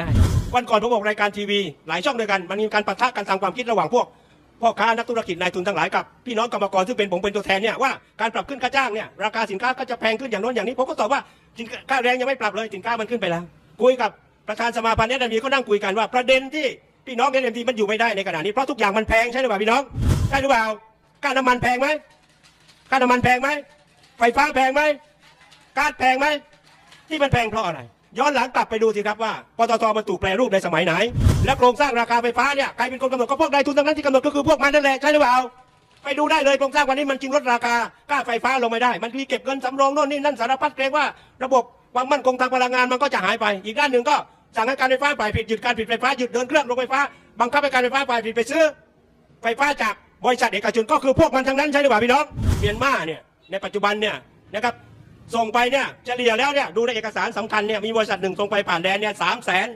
ได้วันก่อนผมออกรายการทีวีหลายช่องด้วยกันมันมีการปะทะกันทางความคิดระหว่างพวกพ่อค้านักธุรกิจนายทุนทั้งหลายกับพี่น้องกรรมกรซึ่งเป็นผมเป็นตัวแทนเนี่ยว่าการปรับขึ้นค่าจ้างเนี่ยราคาสินค้าก็จะแพงขึ้นอย่างโน้นอย่างนี้ผมก็ตอบว่าสินค้าค่าแรงยังไม่ปรับเลยสินค้ามันขึ้นไปแล้วคุยกับประธานสมาพันธ์เอ็มดีก็นั่งคุยกันว่าประเด็นที่พี่น้องเอ็มดีมันอยู่ไม่ได้ในขณะนี้เพราะทุกอย่างมันแพงใช่หรือเปล่าพี่น้องใช่หรือเปล่าค่าน้ำมันแพงไหมค่าน้ำมันแพงไหมไฟฟ้าแพงไหมก๊าซแพงไหมที่มันแพงเพราะอะไร ย้อนหลังกลับไปดูสิครับว่าปตทมันถูกแปรรูปในสมัยไหน และโครงสร้างราคาไฟฟ้าเนี่ยใครเป็นคนกำหนดก็พวกนายทุนทั้งนั้นที่กำหนดก็คือพวกมันนั่นแหละใช่หรือเปล่าไปดูได้เลยโครงสร้างวันนี้มันจริงลดราคาค่าไฟฟ้าลงไม่ได้ มันมีเก็บเงินสำรองโน่นนี่นั่นสารพัดเกรงว่าระบบความมั่นคงทางพลังงานมันก็จะหายไป อีกด้านหนึ่งก็สั่งให้การไฟฟ้าฝ่ายผลิตหยุดการผลิตไฟฟ้าหยุดเดินเครื่องโรงไฟฟ้าบังคับให้การไฟฟ้าฝ่ายผลิตไปซื้อ ไฟฟ้าจากบริษัทเอกชนก็คือพวกมันทั้งนั้นใช่หรือเปล่าพี่น้องเมียนมาเนี่ยในปัจจุบันเนี่ยนะครับ ส่งไปเนี่ยเฉลี่ยแล้วเนี่ยดูในเอกสารสำคัญเนี่ยมีบริษัทหนึ่งส่งไปผ่านแดนเนี่ยสามแสน